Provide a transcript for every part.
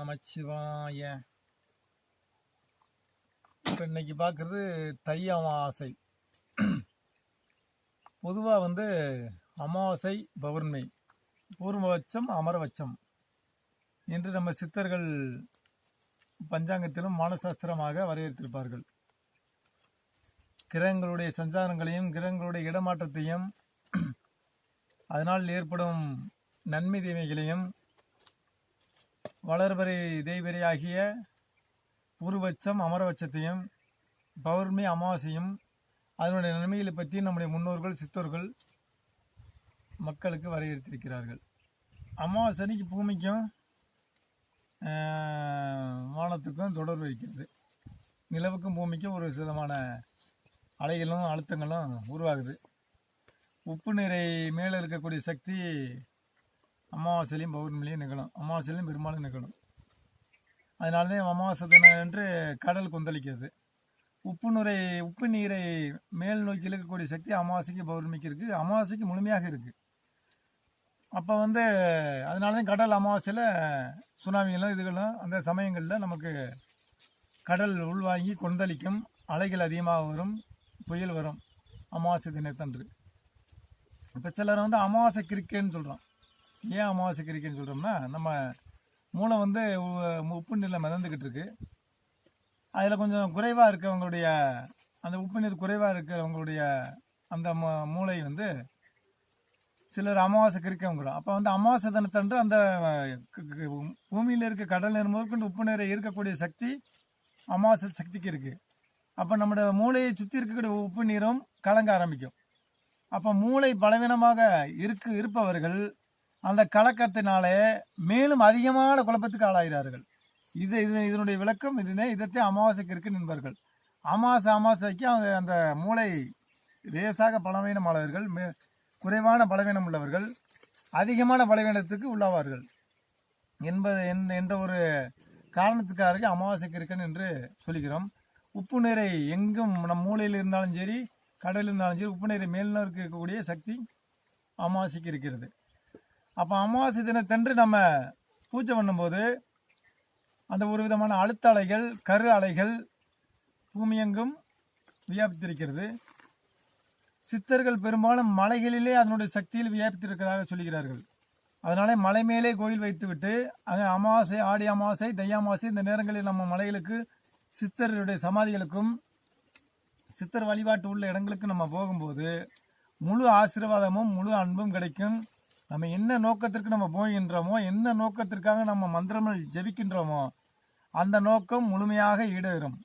நமச்சிவாய. இப்போ இன்னைக்கு பார்க்குறது தை அமாவாசை பொதுவாக வந்து அமாவாசை பௌர்ணமி. பூர்வபட்சம் அமரபட்சம். என்று நம்ம சித்தர்கள் பஞ்சாங்கத்திலும் மானசாஸ்திரமாக வரையறுத்திருப்பார்கள். கிரகங்களுடைய சஞ்சாரங்களையும் கிரகங்களுடைய இடமாற்றத்தையும் அதனால் ஏற்படும் நன்மை தீமைகளையும் வளர்வரை தேய்வரை ஆகிய அமரவச்சத்தையும் பௌர்ணமி அமாவாசையும் அதனுடைய நன்மைகளை பற்றி நம்முடைய முன்னோர்கள் சித்தோர்கள் மக்களுக்கு வரையறுத்திருக்கிறார்கள். அமாவாசை அன்னைக்கு பூமிக்கும் வானத்துக்கும் தொடர்பு வைக்கிறது. நிலவுக்கும் பூமிக்கும் ஒரு விதமான அலைகளும் அழுத்தங்களும் உருவாகுது. உப்பு நீரை மேலே இருக்கக்கூடிய சக்தி அமாவாசையிலையும் பௌர்ணமிலையும் நிகழும். அமாவாசையிலையும் பெரும்பாலும் நிகழும். அதனால தான் அமாவாசை தினம் என்று கடல் கொந்தளிக்கிறது. உப்பு நுரை உப்பு நீரை மேல் நோக்கி இழுக்கக்கூடிய சக்தி அமாவாசைக்கு பௌர்ணமிக்கு இருக்குது அமாவாசைக்கு முழுமையாக இருக்குது அப்போ வந்து அதனால தான் கடல் அமாவாசையில் சுனாமிகளும் இதுகளும் அந்த சமயங்களில் நமக்கு கடல் உள்வாங்கி கொந்தளிக்கும். அலைகள் அதிகமாக வரும். புயல் வரும். அமாவாசை தினத்தன்று. இப்போ சிலர் வந்து அமாவாசை கிரிக்கேன்னு சொல்கிறோம் ஏன் அமாவாசை கிரிக்கேன்னு சொல்கிறோம்னா நம்ம மூளை வந்து உப்பு நீரில் மிதந்துக்கிட்டு இருக்கு. அதில் கொஞ்சம் குறைவாக இருக்கவங்களுடைய அந்த உப்பு நீர் குறைவாக இருக்கிறவங்களுடைய அந்த மூளை வந்து சிலர் அமாவாசை கிரிக்கவங்களும் அப்போ வந்து அமாவாசை தினத்தன்று அந்த க- பூமியில் இருக்க கடல் நீர் முதற்கொண்டு உப்பு நீரை ஈர்க்கக்கூடிய சக்தி அமாவாசை சக்திக்கு இருக்குது அப்போ நம்மளோட மூளையை சுற்றி இருக்கக்கூடிய உப்பு நீரும் கலங்க ஆரம்பிக்கும். அப்போ மூளை பலவீனமாக இருக்கு இருப்பவர்கள் அந்த கலக்கத்தினாலே மேலும் அதிகமான குழப்பத்துக்கு ஆளாகிறார்கள். இது இது இதனுடைய விளக்கம் இதுனே இதைத்தான் அமாவாசைக்கு இருக்கு என்பார்கள் அமாவாசை அமாவாசைக்கு அவங்க அந்த மூளை லேசாக பலவீனமானவர்கள் மே குறைவான பலவீனம் உள்ளவர்கள் அதிகமான பலவீனத்துக்கு உள்ளாவார்கள். என்பது என்- என்ற ஒரு காரணத்துக்காக அமாவாசைக்கு இருக்கன் என்று சொல்கிறோம். உப்பு நீரை எங்கும் நம் மூலையில் இருந்தாலும் சரி கடலில் இருந்தாலும் சரி உப்பு நீரை மேல்நோக்கி இருக்கக்கூடிய சக்தி அமாவாசைக்கு இருக்கிறது. அப்போ அமாவாசை தினத்தன்று நம்ம பூஜை பண்ணும்போது அந்த ஒரு விதமான அழுத்த அலைகள் கரு அலைகள் பூமியெங்கும் வியாபித்திருக்கிறது. சித்தர்கள் பெரும்பாலும் மலைகளிலே அதனுடைய சக்தியில் வியாபித்திருக்கிறதாக சொல்கிறார்கள். அதனாலே மலை மேலே கோயில் வைத்துவிட்டு அங்கே அமாவாசை ஆடி அமாவாசை தை அமாவாசை இந்த நேரங்களில் நம்ம மலைகளுக்கு சித்தருடைய சமாதிகளுக்கும் சித்தர் வழிபாட்டு உள்ள இடங்களுக்கு நம்ம போகும்போது முழு ஆசீர்வாதமும் முழு அன்பும் கிடைக்கும். நம்ம என்ன நோக்கத்திற்கு நம்ம போகின்றோமோ என்ன நோக்கத்திற்காக நம்ம மந்திரங்கள் ஜெபிக்கின்றோமோ அந்த நோக்கம் முழுமையாக ஈடேறும்.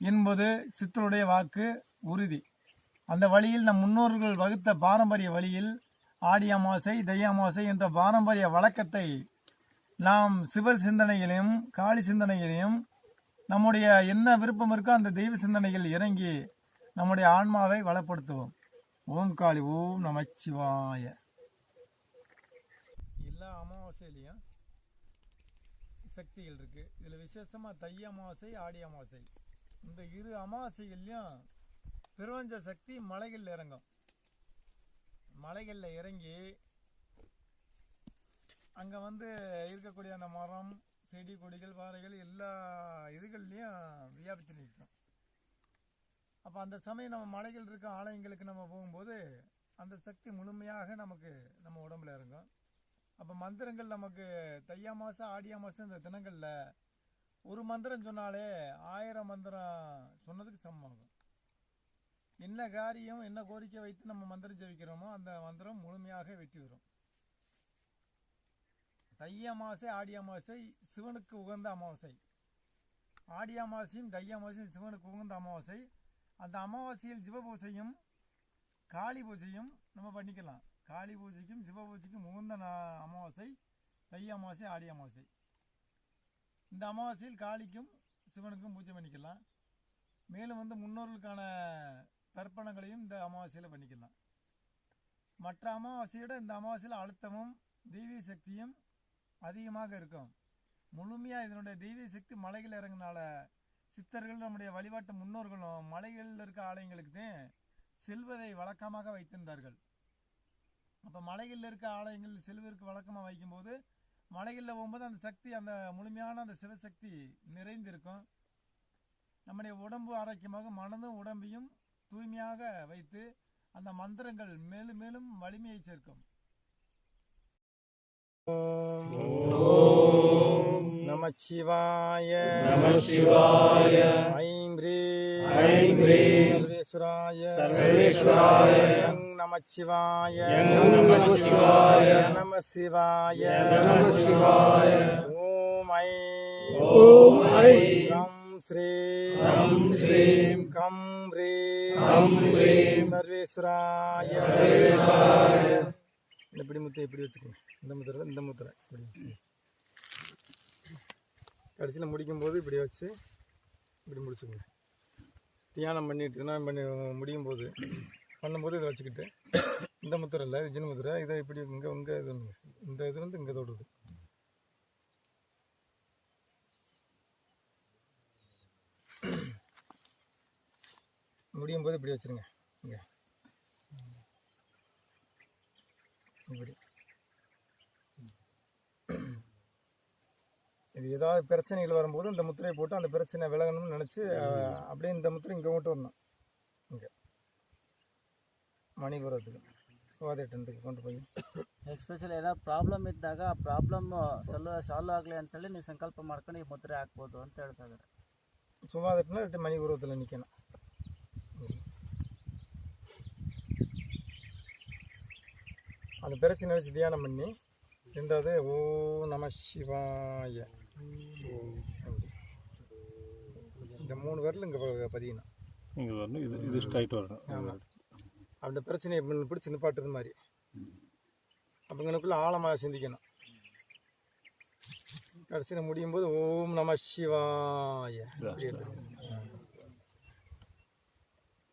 என்பது சித்தருடைய வாக்கு உறுதி. அந்த வழியில் நம் முன்னோர்கள் வகுத்த பாரம்பரிய வழியில் ஆடி அமாவாசை தை அமாவாசை என்ற பாரம்பரிய வழக்கத்தை நாம் சிவ சிந்தனைகளையும் காளி சிந்தனைகளையும் நம்முடைய என்ன விருப்பம் இருக்கோ அந்த தெய்வ சிந்தனைகள் இறங்கி நம்முடைய ஆன்மாவை வளப்படுத்துவோம். ஓம் காளி ஓம் நமச்சிவாய. அமாவாசையிலையும் சக்திகள் இருக்கு. இதில் விசேஷமா தை அமாவாசை ஆடி அமாவாசை. இந்த இரு அமாவாசைகள்லயும் பிரபஞ்ச சக்தி மலைகளில் இறங்கும். மலைகளில் இறங்கி அங்கே வந்து இருக்கக்கூடிய அந்த மரம் செடி கொடிகள் பாறைகள் எல்லா இதுகள்லையும் வியாபித்து நிற்கும். அப்போ அந்த சமயம் நம்ம மலைகள் இருக்க ஆலயங்களுக்கு நம்ம போகும்போது அந்த சக்தி முழுமையாக நமக்கு நம்ம உடம்புல இறங்கும். அப்போ மந்திரங்கள் நமக்கு தையா மாதம் ஆடியா மாதம் இந்த தினங்களில் ஒரு மந்திரம் சொன்னாலே ஆயிரம் மந்திரம் சொன்னதுக்கு சமமாகும். என்ன காரியம் என்ன கோரிக்கை வைத்து நம்ம மந்திரம் ஜெபிக்கிறோமோ அந்த மந்திரம் முழுமையாக வெற்றி வரும் தைய அமாவாசை ஆடி அமாவாசை சிவனுக்கு உகந்த அமாவாசை. ஆடி அமாவாசையும் தைய அமாவாசையும் சிவனுக்கு உகந்த அமாவாசை. அந்த அமாவாசையில் சிவ பூஜையும் காளி பூஜையும் நம்ம பண்ணிக்கலாம். காளி பூஜைக்கும் சிவ பூஜைக்கும் உகந்த நா- அமாவாசை தை அமாவாசை ஆடி அமாவாசை. இந்த அமாவாசையில் காளிக்கும் சிவனுக்கும் பூஜை பண்ணிக்கலாம். மேலும் வந்து முன்னோர்களுக்கான தர்ப்பணங்களையும் இந்த அமாவாசையில் பண்ணிக்கலாம். மற்ற அமாவாசையோட இந்த அமாவாசையில் அழுத்தமும் தெய்வீக சக்தியும் அதிகமாக இருக்கும். முழுமையாக இதனுடைய தெய்வீக சக்தி மலைகள் இறங்கினால சித்தர்கள் நம்முடைய வழிபாட்டு முன்னோர்களும் மலைகளில் இருக்க ஆலயங்களுக்கு தான் செல்வதை வழக்கமாக வைத்திருந்தார்கள். அப்போ மலைகளில் இருக்க ஆலயங்கள் செல்வதற்கு வழக்கமாக வைக்கும்போது மலைகளில் போகும்போது அந்த சக்தி அந்த முழுமையான அந்த சிவசக்தி நிறைந்திருக்கும். நம்முடைய உடம்பு ஆரோக்கியமாக மனதும் உடம்பையும் தூய்மையாக வைத்து அந்த மந்திரங்கள் மேலும் மேலும் வலிமையை சேர்க்கும். நம சிவாய. நம சிவாய. ஐம் ரீ. ஐம் சர்வேஸ்வராய. சர்வேஸ்வராய. நம சிவாய நம சிவாய ஓம் ஐ ஓம். ஐ ரம் ஸ்ரீ. ரம் ஸ்ரீம் கம் ரே. கம் சர்வேஸ்வராய. சர்வேஸ்வராய. இந்த பிடி முத்தை இப்படி வச்சுக்கோங்க. இந்த முத்திரை இந்த முத்திரை இப்படி. கடைசியில் முடிக்கும்போது இப்படி வச்சு இப்படி முடிச்சுக்கோங்க. தியானம் பண்ணிட்டு தியானம் பண்ணி முடியும் போது பண்ணும்போது இதை வச்சுக்கிட்டு இந்த முத்திரை இல்லை இது ஜின் முத்திரை இதை இப்படி இங்கே இங்கே இது இந்த இது வந்து இங்கே தொடுது. முடியும் போது இப்படி வச்சிருங்க. இங்கே. இப்படி. இது ஏதாவது பிரச்சனைகள் வரும்போது இந்த முத்திரையை போட்டு அந்த பிரச்சனை விலகணும்னு நினச்சி அப்படியே இந்த முத்திரை இங்கே மட்டும் வரணும். இங்கே. மணிபுரத்துக்கு சுவாதிட்டத்துக்கு கொண்டு போய் ಎಸ್ಪೆಷಲಿ ಏನೋ ಪ್ರಾಬ್ಲಮ್ ಇದ್ದಾಗ ಆ ಪ್ರಾಬ್ಲಮ್ ಸಲ್ವ್ ಸಾಲ್ವ್ ಆಗಲಿ ಅಂತೇಳಿ ನೀವು ಸಂಕಲ್ಪ ಮಾಡ್ಕೊಂಡು ಈ ಮುದ್ರೆ ಹಾಕ್ಬೋದು ಅಂತ ಹೇಳ್ತಾ ಇದ್ದಾರೆ சுவாதிட்டம்னா ரெண்டு மணிபுரத்தில் நிற்கணும் அந்த பிரச்சனை வச்சு தியானம் பண்ணி ரெண்டாவது ஓ நம சிவாய இந்த மூணு விரல் இங்கே பதியணும் இங்கே வரணும் இது இது ஸ்ட்ரைட் வரணும் ஆமாம் அந்த பிரச்சனையை பிடிச்சி நிப்பாட்டுறது மாதிரி. அப்போ எனக்குள்ள ஆழமாக சிந்திக்கணும். கடைசியில் முடியும் போது ஓம் நம சிவாய.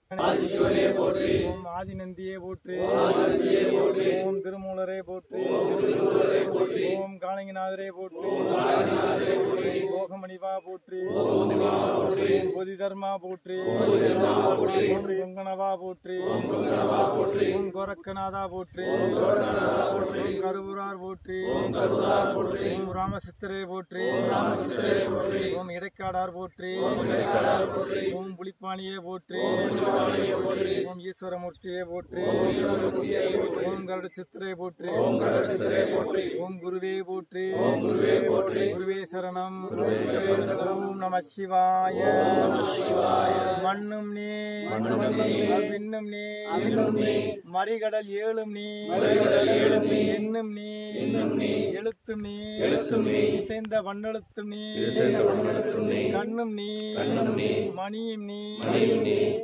ஓம் ஆதிநந்தியே போற்று ஓம் திருமூலரே போற்று ஓம் காளங்கிநாதரே போற்று ஓகமணிவா போற்று போதி தர்மா போற்று ஓம் பொங்கனவா போற்று ஓம் கோரக்கநாதா போற்று ஓம் கருவூரார் போற்று ஓம் ராமசித்தரே போற்று ஓம் இடைக்காடார் போற்று ஓம் புலிப்பாணியே போற்று ஓம் ஈஸ்வரமூர்த்தியே போற்று. ஓம் கருட சித்திரை போற்று. ஓம் குருவே போற்று. குருவே சரணம். ஓம் நம சிவாய. மண்ணும் நீ. விண்ணும் நீ. மறிகடல் ஏழும் நீ. எண்ணும் நீ. எழுத்தும் நீ. இசைந்த வண்ணெழுத்தும் நீ. கண்ணும் நீ. மணியும் நீ.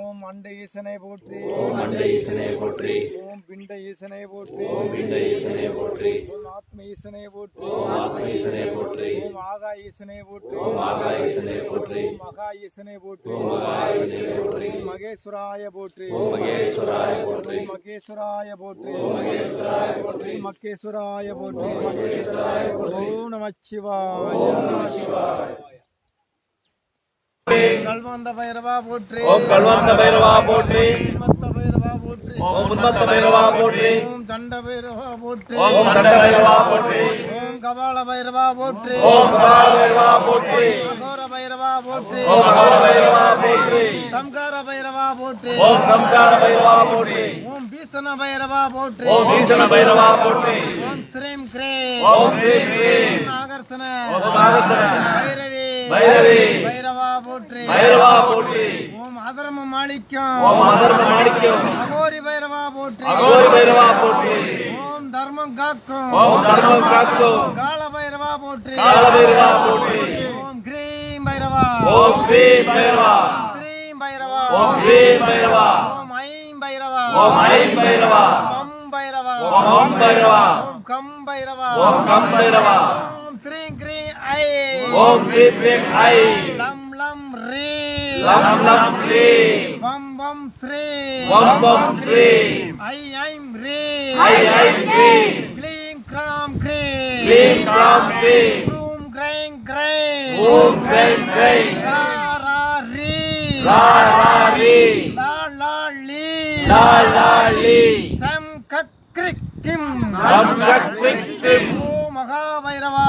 அண்ட ஈசனை போற்றி ஓம் பிண்ட ஈசனை போற்றி ஓம் ஆத்ம ஈசனை போற்றி ஓம் ஆகா ஈசனை போற்றி ஓம் மகா ஈசனை போற்றி ஓம் மகேஸ்வராய போற்றி ஓம் மகேஸ்வராய போற்றி ஓம் மகேஸ்வராய போற்றி ஓம் நம சிவாய கல்வந்த பைரவா போற்றி. ஓம் கல்வந்த பைரவா போற்றி. உன்மத்த பைரவா போற்றி ஓம் உன்மத்த பைரவா போற்றி. ஓம் தண்ட பைரவா போற்றி ஓம் சண்ட பைரவா போற்றி. ஓம் கபால பைரவா போற்றி. ஓம் கால பைரவா போற்றி. அகோர பைரவா போற்றி ஓம் அகோர பைரவா போற்றி சம்கார பைரவா போற்றி. ஓம் சம்கார பைரவா போற்றி. ஓம் பீசன பைரவா போற்றி ஓம் பீசண பைரவா போற்றி ஓம் ஸ்ரீம் கிரே. ஓம் ஸ்ரீம் கிரீம் நாகர்சன. ஓம் நாகர்சன. பைரவி பைரவி. பைரவா போற்றி. பைரவா போற்றி. ஓம் அதர்ம மாணிக்கம். ஓம் அதர்ம மாணிக்கம். அகோரி பைரவா போற்றி. அகோரி பைரவா போற்றி. ஓம் தர்மம் காக்கும். ஓம் தர்மம் காக்கும். கால பைரவா போற்றி. கால பைரவா போற்றி. ஓம் கிரீம் பைரவா. ஓம் ஸ்ரீம் பைரவா. ஸ்ரீம் பைரவா. ஓம் ஸ்ரீம் பைரவா. ஓம் ஐம் பைரவா. ஓம் ஐம் பைரவா. கம் பைரவா. ஓம் ஓம் பைரவா. ஓம் கம் பைரவா. ஓம் கம் பைரவா. ஓம் ஸ்ரீம் கிரீம் ஐ ஓம் ஸ்ரீம் கிரீம் ஐ லம் லம் ரீ லம் லம் ஸ்ரீம் வம் வம் ஸ்ரீ ஓம் ஓம் ஸ்ரீம் ஐ ஐம் ரீ ஐ ஐம் ஸ்ரீம் க்ளீம் கிராம் கிரீம் க்ளீம் கிராம் க்ளீம் க்ரூம் ஓம் கிரைம் கிரைம் ரா ரா ரீ ரா ரா ரீ லா லா லீ லா லா லீ சம் கக் கிரிக் கிம் சம் கக் கிரிக் கிம் ஓ மகா భైరవా